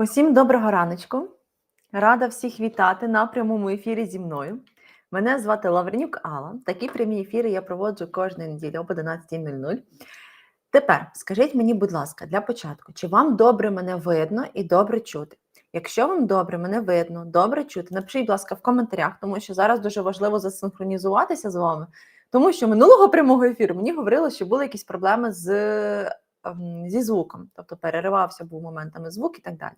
Усім доброго раночку. Рада всіх вітати на прямому ефірі зі мною. Мене звати Лавренюк Алла. Такі прямі ефіри я проводжу кожної неділі об 11.00. Тепер скажіть мені, будь ласка, для початку, чи вам добре мене видно і добре чути? Якщо вам добре мене видно, добре чути, напишіть, будь ласка, в коментарях, тому що зараз дуже важливо засинхронізуватися з вами, тому що минулого прямого ефіру мені говорили, що були якісь проблеми з зі звуком, тобто переривався був моментами звук і так далі.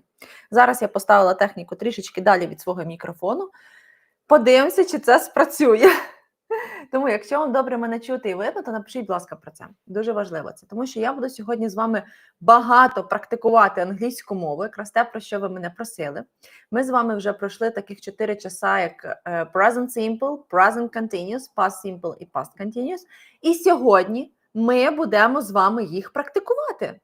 Зараз я поставила техніку трішечки далі від свого мікрофону. Подивимося, чи це спрацює. Тому, якщо вам добре мене чути і видно, то напишіть, будь ласка, про це. Дуже важливо це, тому що я буду сьогодні з вами багато практикувати англійську мову, якраз те, про що ви мене просили. Ми з вами вже пройшли таких чотири часа, як е, present simple, present continuous, past simple і past continuous. І сьогодні ми будемо з вами їх практикувати.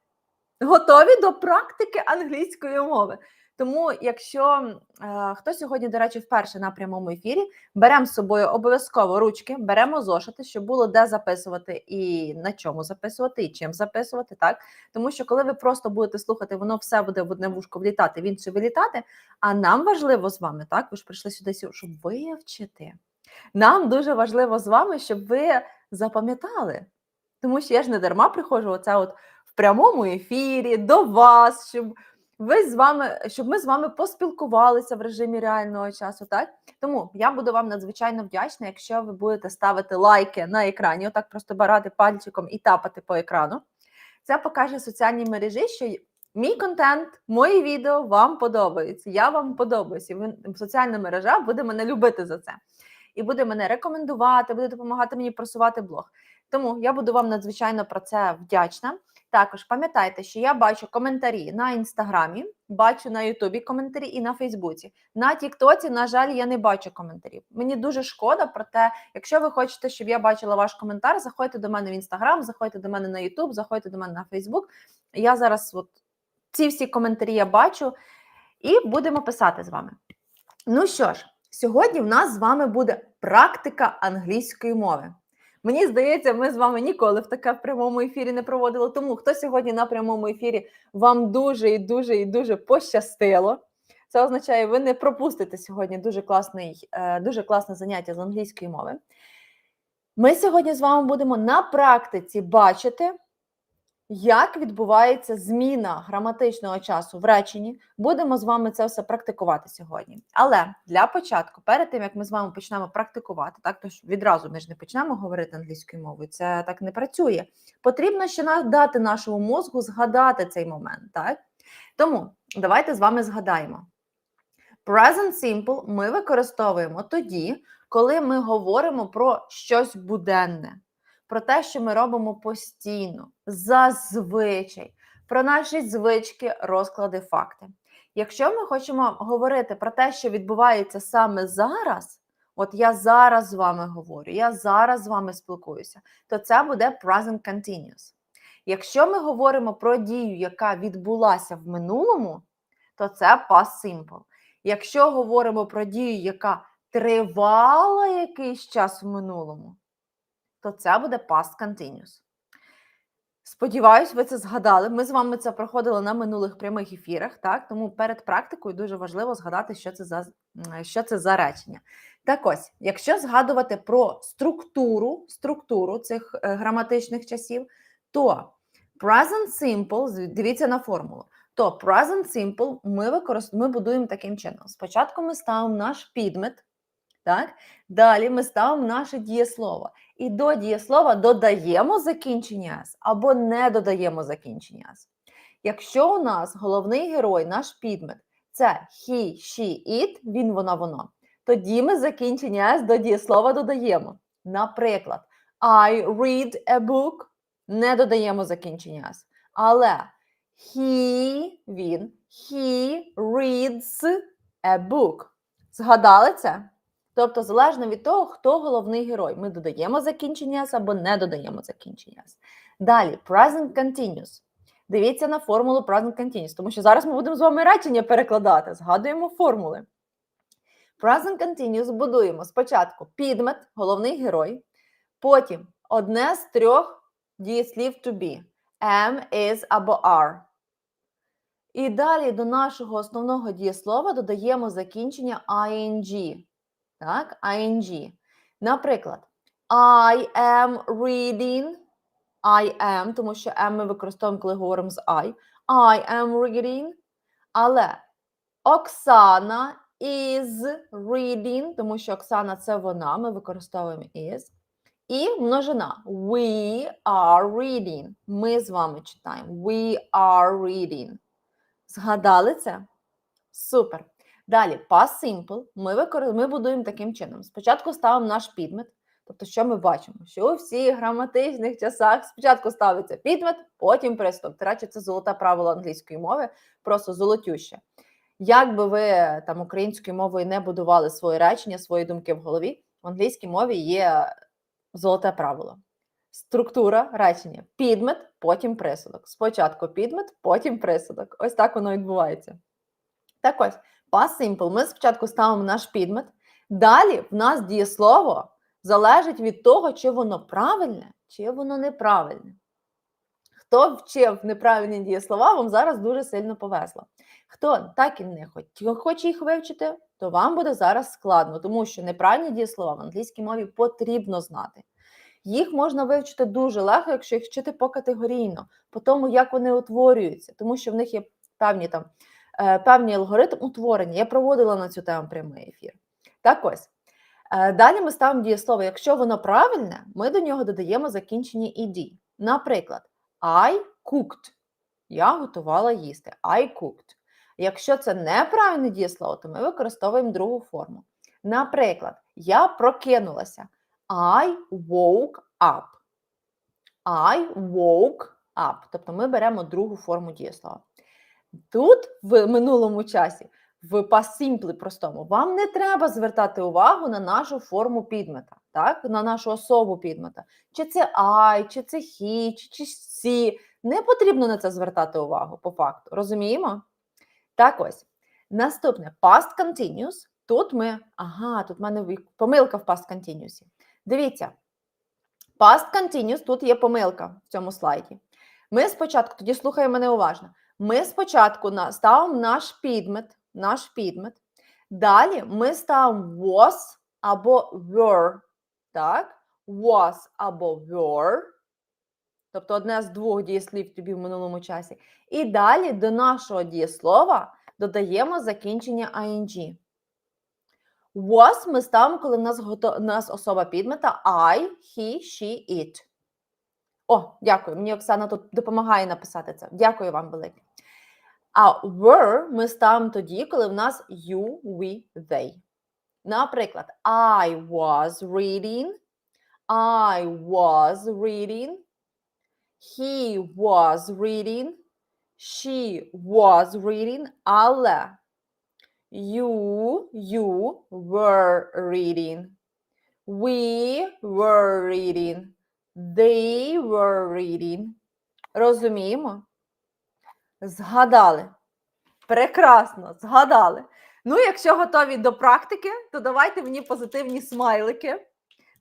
Готові до практики англійської мови. Тому, якщо е, хто сьогодні, до речі, вперше на прямому ефірі, беремо з собою обов'язково ручки, беремо зошити, щоб було де записувати і на чому записувати, і чим записувати, так тому що коли ви просто будете слухати, воно все буде в одне вушко влітати, в інше вилітати. А нам важливо з вами, так ви ж прийшли сюди, щоб вивчити. Нам дуже важливо з вами, щоб ви запам'ятали. Тому що я ж не дарма приходжу оце от в прямому ефірі до вас, щоб ви з вами, щоб ми з вами поспілкувалися в режимі реального часу. Так тому я буду вам надзвичайно вдячна, якщо ви будете ставити лайки на екрані, отак просто барати пальчиком і тапати по екрану. Це покаже соціальній мережі, що мій контент, мої відео вам подобаються. Я вам подобаюся. І соціальна мережа буде мене любити за це. І буде мене рекомендувати, буде допомагати мені просувати блог. Тому я буду вам надзвичайно про це вдячна. Також пам'ятайте, що я бачу коментарі на інстаграмі, бачу на Ютубі коментарі і на Фейсбуці. На Тіктоці, на жаль, я не бачу коментарів. Мені дуже шкода, проте, якщо ви хочете, щоб я бачила ваш коментар, заходьте до мене в інстаграм, заходьте до мене на Ютуб, заходьте до мене на Фейсбук. Я зараз от ці всі коментарі я бачу і будемо писати з вами. Ну що ж, сьогодні в нас з вами буде практика англійської мови. Мені здається, ми з вами ніколи в таке в прямому ефірі не проводили. Тому хто сьогодні на прямому ефірі вам дуже і дуже і дуже пощастило. Це означає, ви не пропустите сьогодні дуже класний, дуже класне заняття з англійської мови. Ми сьогодні з вами будемо на практиці бачити, як відбувається зміна граматичного часу в реченні, будемо з вами це все практикувати сьогодні. Але для початку, перед тим як ми з вами почнемо практикувати, так тож відразу ми ж не почнемо говорити англійською мовою, це так не працює. Потрібно ще дати нашому мозку згадати цей момент. так? Тому давайте з вами згадаємо. Present simple ми використовуємо тоді, коли ми говоримо про щось буденне про те, що ми робимо постійно, зазвичай, про наші звички, розклади, факти. Якщо ми хочемо говорити про те, що відбувається саме зараз, от я зараз з вами говорю, я зараз з вами спілкуюся, то це буде present continuous. Якщо ми говоримо про дію, яка відбулася в минулому, то це past simple. Якщо говоримо про дію, яка тривала якийсь час в минулому, то це буде past continuous. Сподіваюсь, ви це згадали. Ми з вами це проходили на минулих прямих ефірах, так? Тому перед практикою дуже важливо згадати, що це за що це за речення. Так ось, якщо згадувати про структуру структуру цих е, граматичних часів, то present simple, дивіться на формулу, то present simple ми використ... ми будуємо таким чином. Спочатку ми ставимо наш підмет, так? Далі ми ставимо наше дієслово. І до дієслова додаємо закінчення «с» або не додаємо закінчення «с». Якщо у нас головний герой, наш підмет, це he, she, it, він, вона, воно, тоді ми закінчення «с» до дієслова додаємо. Наприклад, I read a book, не додаємо закінчення «с». Але he, він, he reads a book. Згадали це? Тобто, залежно від того, хто головний герой. Ми додаємо закінчення «с» або не додаємо закінчення «с». Далі, present continuous. Дивіться на формулу present continuous, тому що зараз ми будемо з вами речення перекладати. Згадуємо формули. Present continuous будуємо спочатку підмет, головний герой, потім одне з трьох дієслів to be. Am, is або are. І далі до нашого основного дієслова додаємо закінчення ing. Так, ing. Наприклад, I am reading. I am, тому що am ми використовуємо, коли говоримо з I. I am reading. Але Оксана is reading, тому що Оксана це вона, ми використовуємо is. І множина. We are reading. Ми з вами читаємо. We are reading. Згадали це? Супер. Далі, past simple. Ми, викор... ми будуємо таким чином. Спочатку ставимо наш підмет. Тобто, що ми бачимо? Що у всіх граматичних часах спочатку ставиться підмет, потім приступ. До речі, це золоте правило англійської мови, просто золотюще. Як би ви там українською мовою не будували свої речення, свої думки в голові, в англійській мові є золоте правило. Структура речення: підмет, потім присудок. Спочатку підмет, потім присудок. Ось так воно відбувається. Так ось, past simple. Ми спочатку ставимо наш підмет. Далі в нас дієслово залежить від того, чи воно правильне, чи воно неправильне. Хто вчив неправильні дієслова, вам зараз дуже сильно повезло. Хто так і не хоче їх вивчити, то вам буде зараз складно, тому що неправильні дієслова в англійській мові потрібно знати. Їх можна вивчити дуже легко, якщо їх вчити покатегорійно, по тому, як вони утворюються, тому що в них є певні там певний алгоритм утворення. Я проводила на цю тему прямий ефір. Так ось. Е, Далі ми ставимо дієслово. Якщо воно правильне, ми до нього додаємо закінчення «ed». Наприклад, I cooked. Я готувала їсти. I cooked. Якщо це неправильне дієслово, то ми використовуємо другу форму. Наприклад, я прокинулася. I woke up. I woke up. Тобто ми беремо другу форму дієслова. Тут, в минулому часі, в simple простому, вам не треба звертати увагу на нашу форму підмета, так? на нашу особу підмета. Чи це I, чи це he, чи, she. Не потрібно на це звертати увагу по факту. Розуміємо? Так ось. Наступне past continuous. Тут ми. Ага, тут в мене помилка в past continuous. Дивіться. Past continuous, тут є помилка в цьому слайді. Ми спочатку, тоді слухай мене уважно. Ми спочатку ставимо наш підмет, наш підмет. Далі ми ставимо was або were. Так? Was або were. Тобто одне з двох дієслів тобі в минулому часі. І далі до нашого дієслова додаємо закінчення ing. Was ми ставимо, коли в нас, нас особа підмета I, he, she, it. О, дякую. Мені Оксана тут допомагає написати це. Дякую вам велике. А were ми ставимо тоді, коли в нас you, we, they. Наприклад, I was reading. I was reading. He was reading. She was reading. Але you, you were reading. We were reading. They were reading. Розуміємо? Згадали. Прекрасно, згадали. Ну, якщо готові до практики, то давайте мені позитивні смайлики.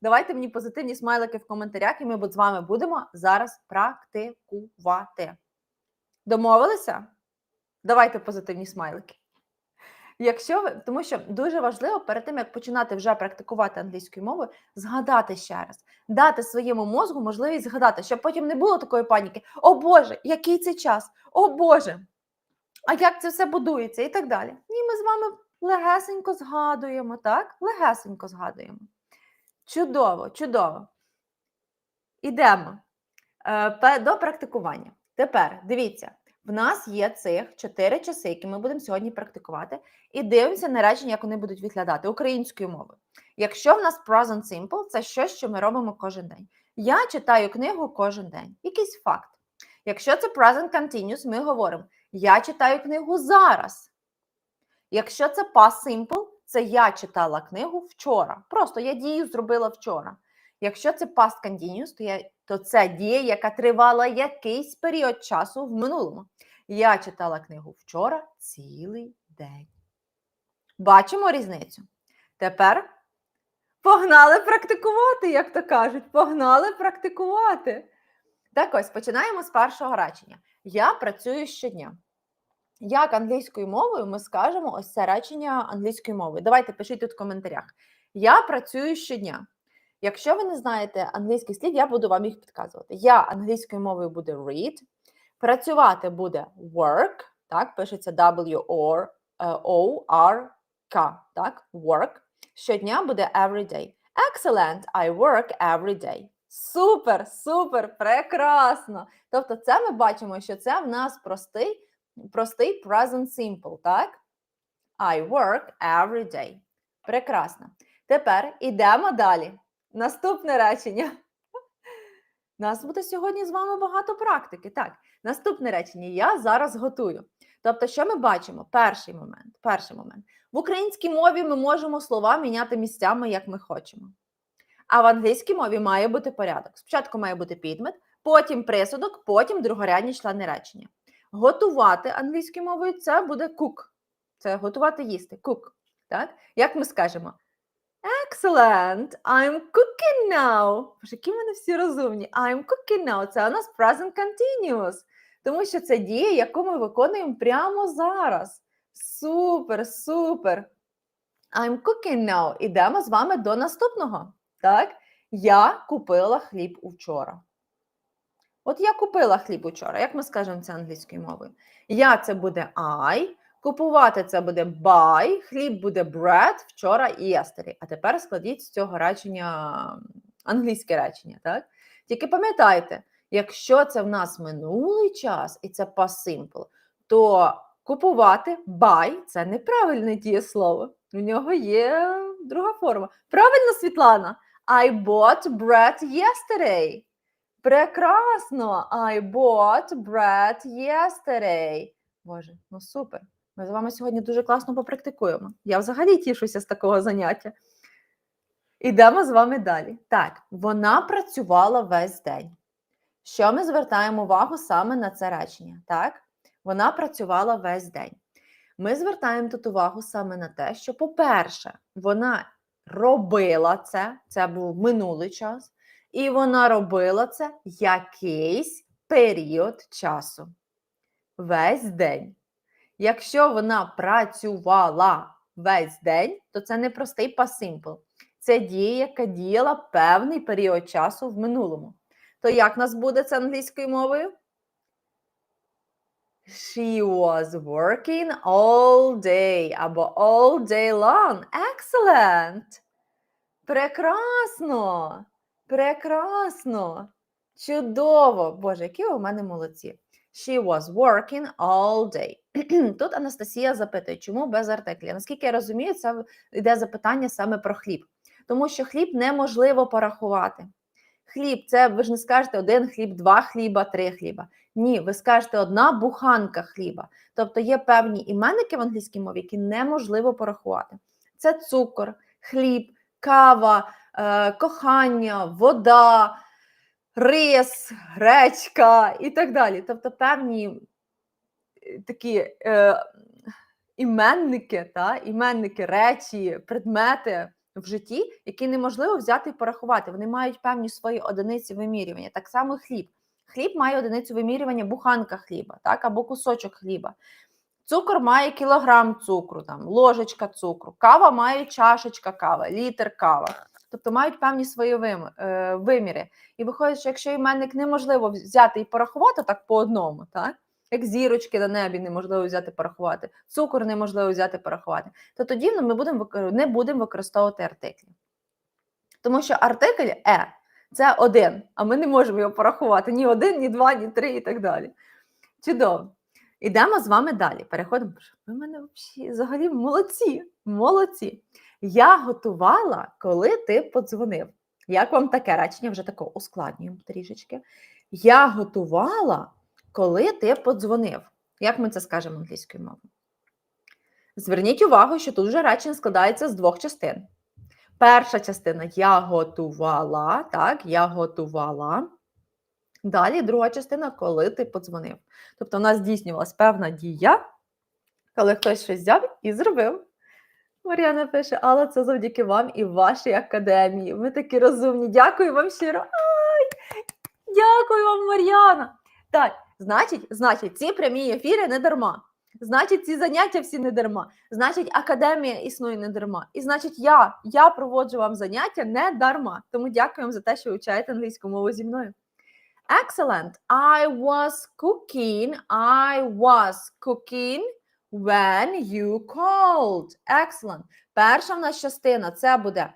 Давайте мені позитивні смайлики в коментарях, і ми з вами будемо зараз практикувати. Домовилися? Давайте позитивні смайлики. Якщо ви, тому що дуже важливо перед тим, як починати вже практикувати англійською мовою, згадати ще раз, дати своєму мозку можливість згадати, щоб потім не було такої паніки: О Боже, який це час? О Боже, а як це все будується? І так далі. Ні, ми з вами легесенько згадуємо, так? Легесенько згадуємо. Чудово, чудово. Ідемо е, до практикування. Тепер дивіться, в нас є цих чотири часи, які ми будемо сьогодні практикувати, і дивимося на речення, як вони будуть виглядати українською мовою. Якщо в нас present simple, це щось, що ми робимо кожен день. Я читаю книгу кожен день. Якийсь факт. Якщо це present continuous, ми говоримо: я читаю книгу зараз. Якщо це past simple, це я читала книгу вчора. Просто я дію зробила вчора. Якщо це past continuous, то, я, то це дія, яка тривала якийсь період часу в минулому. Я читала книгу вчора цілий день. Бачимо різницю. Тепер погнали практикувати, як то кажуть. Погнали практикувати. Так ось починаємо з першого речення. Я працюю щодня. Як англійською мовою ми скажемо ось це речення англійською мовою? Давайте пишіть тут в коментарях. Я працюю щодня. Якщо ви не знаєте англійських слів, я буду вам їх підказувати. Я англійською мовою буде read, працювати буде work, так, пишеться W-O-R-K, так, work. Щодня буде every day. Excellent, I work every day. Супер, супер, прекрасно. Тобто, це ми бачимо, що це в нас простий, простий present simple, так? I work every day. Прекрасно. Тепер ідемо далі. Наступне речення. Нас буде сьогодні з вами багато практики. Так, наступне речення. Я зараз готую. Тобто, що ми бачимо? Перший момент. Перший момент. В українській мові ми можемо слова міняти місцями, як ми хочемо. А в англійській мові має бути порядок. Спочатку має бути підмет, потім присудок, потім другорядні члени речення. Готувати англійською мовою це буде cook. Це готувати їсти. Cook. Так? Як ми скажемо? Excellent! I'm cooking now. Боже, які в мене всі розумні. I'm cooking now. Це у нас present continuous. Тому що це дія, яку ми виконуємо прямо зараз. Супер, супер. I'm cooking now. Ідемо з вами до наступного. Так? Я купила хліб учора. От я купила хліб учора. Як ми скажемо це англійською мовою? Я це буде I. Купувати це буде buy, хліб буде bread, вчора і yesterday. А тепер складіть з цього речення англійське речення, так? Тільки пам'ятайте, якщо це в нас минулий час і це past simple, то купувати buy це неправильне дієслово. У нього є друга форма. Правильно, Світлана? I bought bread yesterday. Прекрасно! I bought bread yesterday. Боже, ну супер. Ми з вами сьогодні дуже класно попрактикуємо. Я взагалі тішуся з такого заняття. Ідемо з вами далі. Так, вона працювала весь день. Що ми звертаємо увагу саме на це речення? Так? Вона працювала весь день. Ми звертаємо тут увагу саме на те, що, по-перше, вона робила це, це був минулий час, і вона робила це якийсь період часу. Весь день. Якщо вона працювала весь день, то це не простий simple. Це дія, яка діяла певний період часу в минулому. То як нас буде це англійською мовою? She was working all day або all day long. Excellent! Прекрасно! Прекрасно! Чудово! Боже, які у мене молодці! She was working all day. Тут Анастасія запитує, чому без артиклів? Наскільки я розумію, це йде запитання саме про хліб. Тому що хліб неможливо порахувати. Хліб це ви ж не скажете один хліб, два хліба, три хліба. Ні, ви скажете одна буханка хліба. Тобто є певні іменники в англійській мові, які неможливо порахувати. Це цукор, хліб, кава, е, кохання, вода, рис, гречка і так далі. Тобто певні е, такі е, іменники, та, іменники, речі, предмети в житті, які неможливо взяти і порахувати. Вони мають певні свої одиниці вимірювання. Так само хліб. Хліб має одиницю вимірювання буханка хліба, так, або кусочок хліба. Цукор має кілограм цукру, там, ложечка цукру, кава має чашечка кави, літр кава. Тобто мають певні свої е, виміри. І виходить, що якщо іменник неможливо взяти і порахувати так по одному, так? як зірочки на небі неможливо взяти порахувати, цукор неможливо взяти порахувати, то тоді ну, ми будемо, не будемо використовувати артиклі. Тому що артикль е це один, а ми не можемо його порахувати ні один, ні два, ні три і так далі. Чудово. Ідемо з вами далі. Переходимо. Ви мене взагалі молодці, молодці. Я готувала, коли ти подзвонив. Як вам таке речення? Вже таке ускладнюємо трішечки. Я готувала, коли ти подзвонив. Як ми це скажемо англійською мовою? Зверніть увагу, що тут вже речення складається з двох частин. Перша частина я готувала, так, я готувала. Далі друга частина, коли ти подзвонив. Тобто, у нас здійснювалась певна дія, коли хтось щось взяв і зробив. Мар'яна пише, але це завдяки вам і вашій академії. Ви такі розумні. Дякую вам щиро. Ай, дякую вам, Мар'яна. Так, значить, значить, ці прямі ефіри не дарма. Значить, ці заняття всі не дарма. Значить, академія існує не дарма. І значить, я, я проводжу вам заняття не дарма. Тому дякую вам за те, що вивчаєте англійську мову зі мною. Excellent. I was cooking. I was cooking when you called. Excellent. Перша в нас частина це буде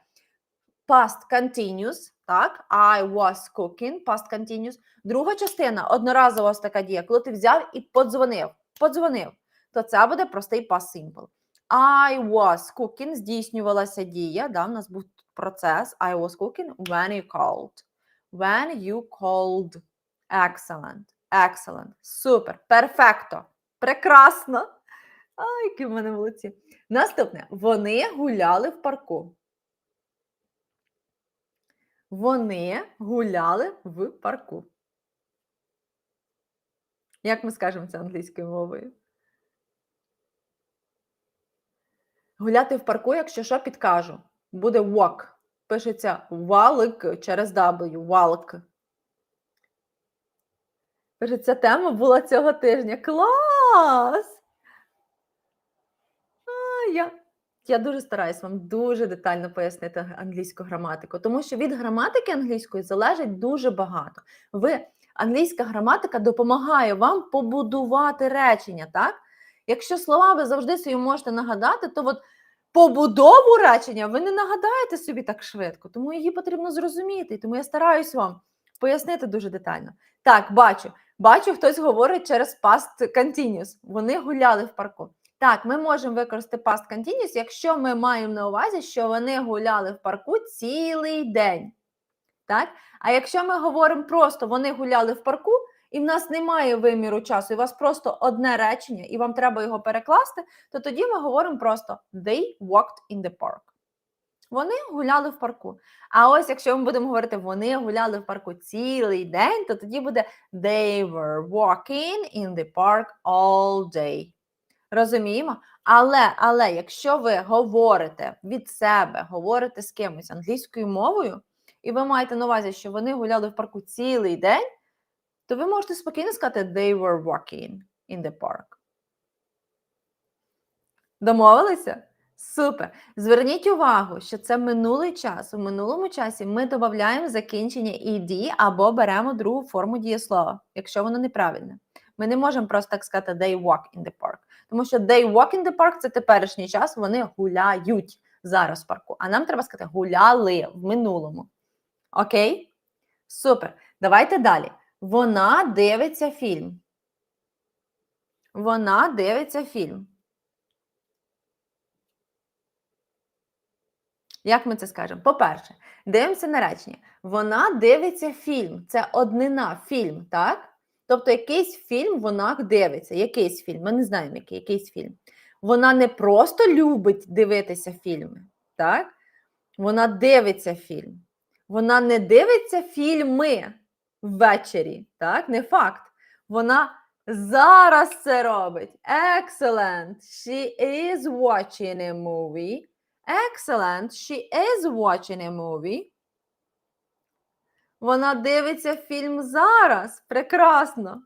past continuous. Так, I was cooking, past continuous. Друга частина одноразова ось така дія, коли ти взяв і подзвонив. Подзвонив, то це буде простий past simple. I was cooking, здійснювалася дія. Да, у нас був процес. I was cooking when you called. When you called. Excellent. Excellent. Супер. Перфекто. Прекрасно. Ай, які в мене молодці. Наступне. Вони гуляли в парку. Вони гуляли в парку. Як ми скажемо це англійською мовою? Гуляти в парку, якщо що, підкажу. Буде walk. Пишеться walk через W. Walk. Пишеться тема була цього тижня. Клас! Я, я дуже стараюсь вам дуже детально пояснити англійську граматику, тому що від граматики англійської залежить дуже багато. Ви, англійська граматика допомагає вам побудувати речення, так? Якщо слова ви завжди собі можете нагадати, то от побудову речення ви не нагадаєте собі так швидко, тому її потрібно зрозуміти. Тому я стараюсь вам пояснити дуже детально. Так, бачу. Бачу, хтось говорить через past continuous. Вони гуляли в парку. Так, ми можемо використати past continuous, якщо ми маємо на увазі, що вони гуляли в парку цілий день. Так? А якщо ми говоримо просто вони гуляли в парку, і в нас немає виміру часу, і у вас просто одне речення, і вам треба його перекласти, то тоді ми говоримо просто they walked in the park. Вони гуляли в парку. А ось якщо ми будемо говорити, вони гуляли в парку цілий день, то тоді буде they were walking in the park all day. Розуміємо? Але, але якщо ви говорите від себе, говорите з кимось англійською мовою, і ви маєте на увазі, що вони гуляли в парку цілий день, то ви можете спокійно сказати they were walking in the park. Домовилися? Супер. Зверніть увагу, що це минулий час. У минулому часі ми додаємо закінчення «ed» або беремо другу форму дієслова, якщо воно неправильне. Ми не можемо просто так сказати they walk in the park. Тому що they walk in the park це теперішній час, вони гуляють зараз в парку. А нам треба сказати гуляли в минулому. Окей? Супер. Давайте далі. Вона дивиться фільм. Вона дивиться фільм. Як ми це скажемо? По-перше, дивимося на речення. Вона дивиться фільм. Це однина фільм, так? Тобто якийсь фільм вона дивиться. Якийсь фільм. Ми не знаємо, який якийсь фільм. Вона не просто любить дивитися фільми, так? Вона дивиться фільм. Вона не дивиться фільми ввечері, так? Не факт. Вона зараз це робить. Excellent. She is watching a movie. Excellent. She is watching a movie. Вона дивиться фільм зараз. Прекрасно.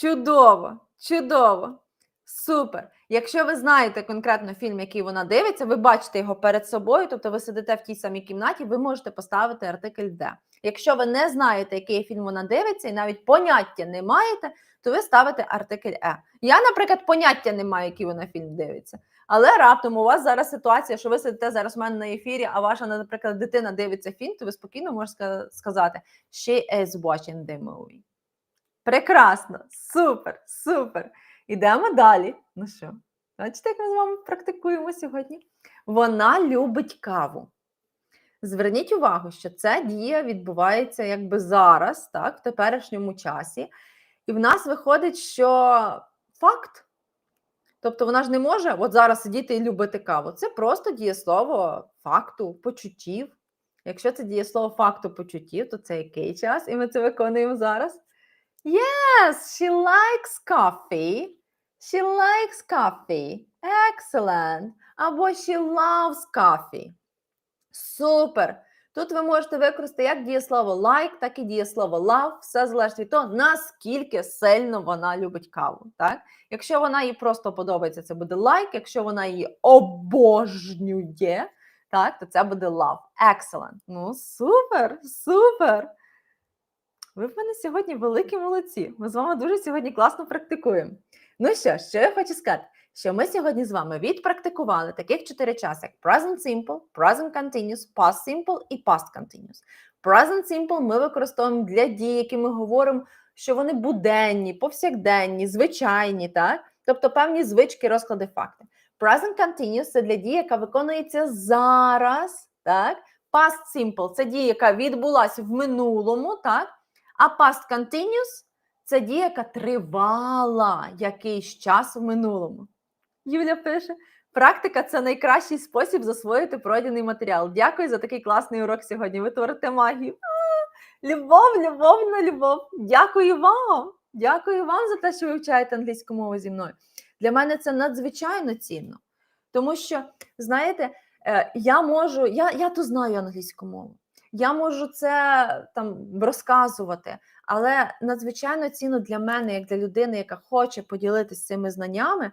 Чудово, чудово. Супер. Якщо ви знаєте конкретно фільм, який вона дивиться, ви бачите його перед собою, тобто ви сидите в тій самій кімнаті, ви можете поставити артикль де. Якщо ви не знаєте, який фільм вона дивиться, і навіть поняття не маєте, то ви ставите артикль е. Я, наприклад, поняття не маю, який вона фільм дивиться. Але раптом у вас зараз ситуація, що ви сидите зараз у мене на ефірі, а ваша, наприклад, дитина дивиться фільм, то ви спокійно можете сказати She is watching the movie. Прекрасно, супер, супер. Ідемо далі. Ну що, бачите, як ми з вами практикуємо сьогодні? Вона любить каву. Зверніть увагу, що ця дія відбувається якби зараз, так, в теперішньому часі. І в нас виходить, що факт. Тобто вона ж не може от зараз сидіти і любити каву. Це просто дієслово факту, почуттів. Якщо це дієслово факту почуттів, то це який час? І ми це виконуємо зараз. Yes, she likes coffee. She likes coffee. Excellent. Або she loves coffee. Супер. Тут ви можете використати як дієслово like, так і дієслово love. Все залежить від того, наскільки сильно вона любить каву. Так? Якщо вона їй просто подобається, це буде like. Якщо вона її обожнює, так, то це буде love. Excellent. Ну, супер, супер. Ви в мене сьогодні великі молодці. Ми з вами дуже сьогодні класно практикуємо. Ну що, що я хочу сказати? Що ми сьогодні з вами відпрактикували таких чотири часи, як present simple, present continuous, past simple і past continuous. Present simple ми використовуємо для дій, які ми говоримо, що вони буденні, повсякденні, звичайні, так? Тобто певні звички, розклади, факти. Present continuous це для дії, яка виконується зараз, так? Past simple це дія, яка відбулася в минулому, так? А past continuous це дія, яка тривала якийсь час в минулому. Юля пише: практика це найкращий спосіб засвоїти пройдений матеріал. Дякую за такий класний урок сьогодні. Ви творите магію. Любов, любов на любов. Дякую вам. Дякую вам за те, що ви вивчаєте англійську мову зі мною. Для мене це надзвичайно цінно. Тому що, знаєте, е, я можу, я, я то знаю англійську мову. Я можу це там розказувати, але надзвичайно цінно для мене, як для людини, яка хоче поділитися цими знаннями,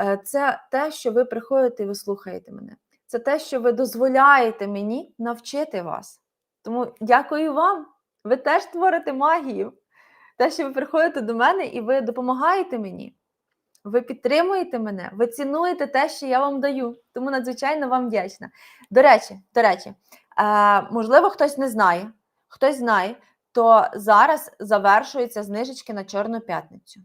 е, це те, що ви приходите і ви слухаєте мене. Це те, що ви дозволяєте мені навчити вас. Тому дякую вам. Ви теж творите магію. Те, що ви приходите до мене і ви допомагаєте мені. Ви підтримуєте мене, ви цінуєте те, що я вам даю. Тому надзвичайно вам вдячна. До речі, до речі, е, можливо, хтось не знає, хтось знає, то зараз завершуються знижечки на Чорну п'ятницю.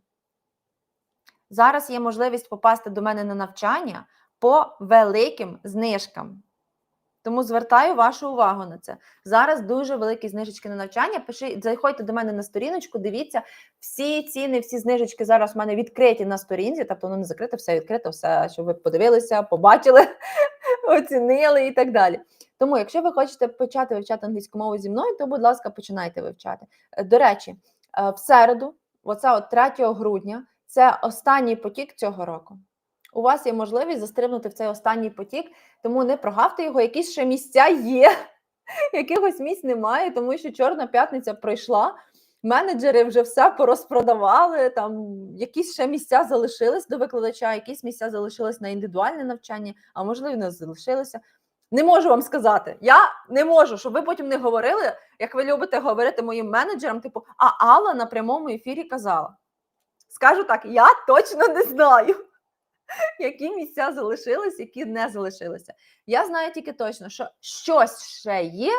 Зараз є можливість попасти до мене на навчання по великим знижкам. Тому звертаю вашу увагу на це. Зараз дуже великі знижечки на навчання. Пиши, заходьте до мене на сторіночку, дивіться, всі ціни, всі знижечки зараз у мене відкриті на сторінці, тобто воно не закрите, все відкрито, все, що ви подивилися, побачили, оцінили і так далі. Тому, якщо ви хочете почати вивчати англійську мову зі мною, то, будь ласка, починайте вивчати. Е, До речі, е, в середу, оце от 3 грудня, це останній потік цього року. У вас є можливість застрибнути в цей останній потік, тому не прогавте його. Якісь ще місця є, якихось місць немає, тому що Чорна п'ятниця пройшла. Менеджери вже все порозпродавали. Там якісь ще місця залишились до викладача, якісь місця залишились на індивідуальне навчання, а можливо, не залишилися. Не можу вам сказати. Я не можу, щоб ви потім не говорили, як ви любите говорити моїм менеджерам, типу, а Алла на прямому ефірі казала. Скажу так, я точно не знаю, які місця залишились, які не залишилися. Я знаю тільки точно, що щось ще є,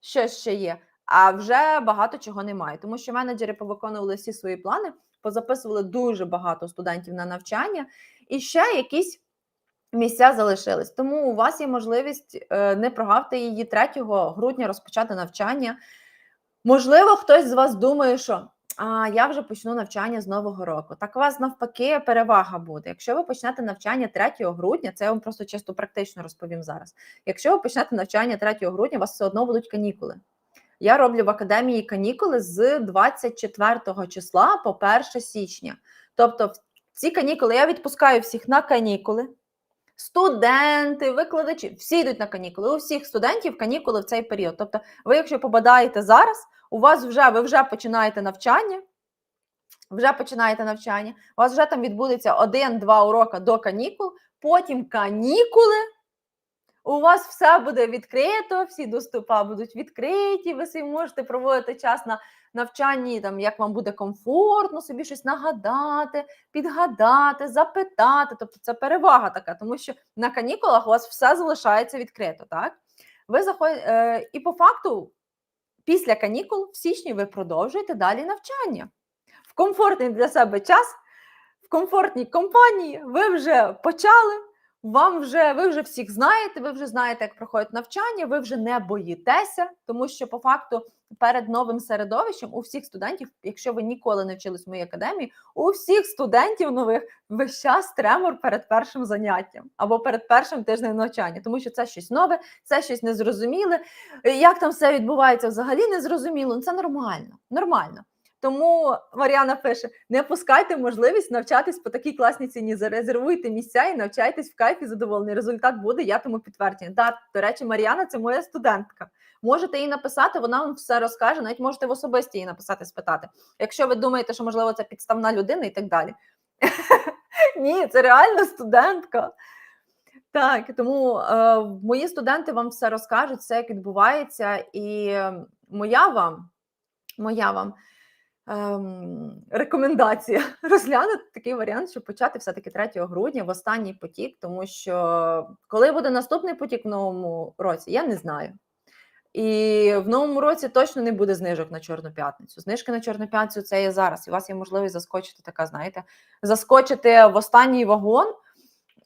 щось ще є, а вже багато чого немає. Тому що менеджери повиконували всі свої плани, позаписували дуже багато студентів на навчання, і ще якісь місця залишились. Тому у вас є можливість е, не прогавте її 3 грудня розпочати навчання. Можливо, хтось з вас думає, що а, я вже почну навчання з нового року. Так у вас навпаки перевага буде. Якщо ви почнете навчання 3 грудня, це я вам просто чисто практично розповім зараз. Якщо ви почнете навчання 3 грудня, у вас все одно будуть канікули. Я роблю в академії канікули з 24 числа по 1 січня. Тобто, ці канікули я відпускаю всіх на канікули. Студенти, викладачі, всі йдуть на канікули. У всіх студентів канікули в цей період. Тобто, ви, якщо попадаєте зараз, у вас вже ви вже починаєте навчання. Вже починаєте навчання, у вас вже там відбудеться один-два уроки до канікул, потім канікули. У вас все буде відкрито, всі доступи будуть відкриті, ви собі можете проводити час на навчанні, там, як вам буде комфортно, собі щось нагадати, підгадати, запитати. Тобто це перевага така, тому що на канікулах у вас все залишається відкрито. так? Ви заходите, І по факту, після канікул в січні ви продовжуєте далі навчання. В комфортний для себе час, в комфортній компанії ви вже почали. Вам вже ви вже всіх знаєте, ви вже знаєте, як проходить навчання, ви вже не боїтеся, тому що по факту перед новим середовищем у всіх студентів, якщо ви ніколи не вчились в моїй академії, у всіх студентів нових весь час тремор перед першим заняттям або перед першим тижнем навчання, тому що це щось нове, це щось незрозуміле. Як там все відбувається взагалі незрозуміло. Ну, Це нормально. Нормально. Тому Мар'яна пише: не пускайте можливість навчатись по такій класній ціні. Зарезервуйте місця і навчайтесь в кайфі задоволений. Результат буде, я тому підтвердження. Да, до речі, Мар'яна це моя студентка. Можете їй написати, вона вам все розкаже. Навіть можете в особисті її написати, спитати. Якщо ви думаєте, що можливо це підставна людина і так далі. Ні, це реально студентка. Так, тому е, мої студенти вам все розкажуть, все як відбувається, і моя вам, моя вам ем, рекомендація розглянути такий варіант, щоб почати все-таки 3 грудня в останній потік, тому що коли буде наступний потік в новому році, я не знаю. І в новому році точно не буде знижок на Чорну п'ятницю. Знижки на Чорну п'ятницю це є зараз. І у вас є можливість заскочити, така, знаєте, заскочити в останній вагон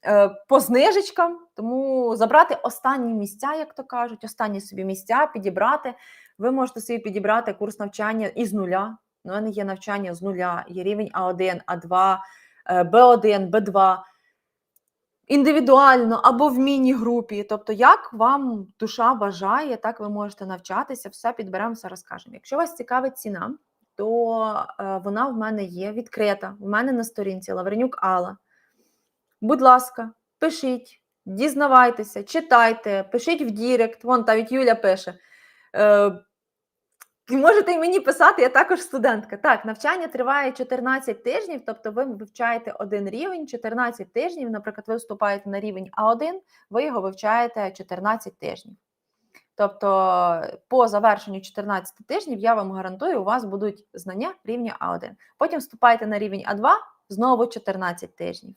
е, по знижечкам, тому забрати останні місця, як то кажуть, останні собі місця підібрати. Ви можете собі підібрати курс навчання із нуля. У мене є навчання з нуля, є рівень А1, А2, е, Б1, Б2 індивідуально або в міні-групі. Тобто, як вам душа бажає, так ви можете навчатися, все підберемо, все розкажемо. Якщо вас цікавить ціна, то е, вона в мене є відкрита. В мене на сторінці Лавренюк Алла. Будь ласка, пишіть, дізнавайтеся, читайте, пишіть в Дірект. Вон навіть Юля пише. Можете і мені писати, я також студентка. Так, навчання триває 14 тижнів, тобто ви вивчаєте один рівень 14 тижнів. Наприклад, ви вступаєте на рівень А1, ви його вивчаєте 14 тижнів. Тобто, по завершенню 14 тижнів я вам гарантую, у вас будуть знання рівня А1. Потім вступаєте на рівень А2, знову 14 тижнів.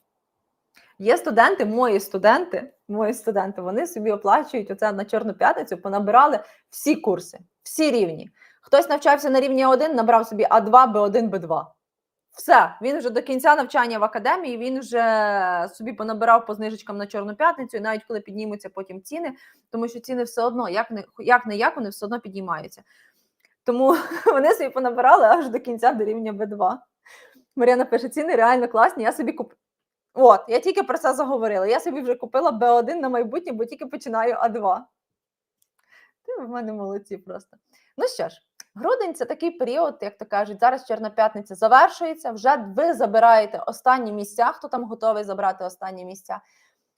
Є студенти, мої студенти, мої студенти, вони собі оплачують оце на Чорну п'ятницю, понабирали всі курси, всі рівні. Хтось навчався на рівні А1, набрав собі А2, Б1, Б2. Все, він вже до кінця навчання в академії, він вже собі понабирав по знижечкам на Чорну п'ятницю, і навіть коли піднімуться потім ціни, тому що ціни все одно, як не як, не як вони все одно підіймаються. Тому вони собі понабирали аж до кінця до рівня Б2. Мар'яна пише, ціни реально класні, я собі куп... От, я тільки про це заговорила. Я собі вже купила Б1 на майбутнє, бо тільки починаю А2. Ти в мене молодці просто. Ну що ж, грудень це такий період, як то кажуть, зараз Чорна п'ятниця завершується. Вже ви забираєте останні місця, хто там готовий забрати останні місця.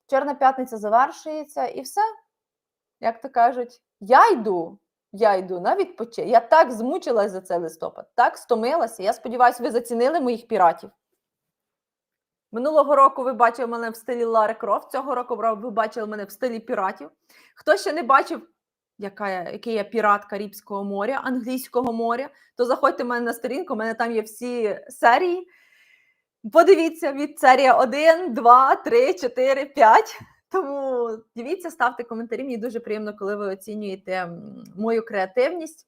Чорна п'ятниця завершується і все. Як то кажуть, я йду, я йду на відпочинок. Я так змучилась за цей листопад, так стомилася. Я сподіваюся, ви зацінили моїх піратів. Минулого року ви бачили мене в стилі Лари Крофт, цього року ви бачили мене в стилі піратів. Хто ще не бачив, яка який я пірат Карибського моря, англійського моря, то заходьте в мене на сторінку, у мене там є всі серії. Подивіться від серія 1, 2, 3, 4, 5. Тому дивіться, ставте коментарі. Мені дуже приємно, коли ви оцінюєте мою креативність.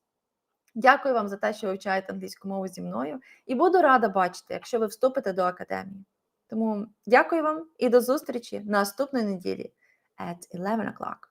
Дякую вам за те, що вивчаєте англійську мову зі мною. І буду рада бачити, якщо ви вступите до академії. Тому дякую вам і до зустрічі наступної неділі at 11 o'clock.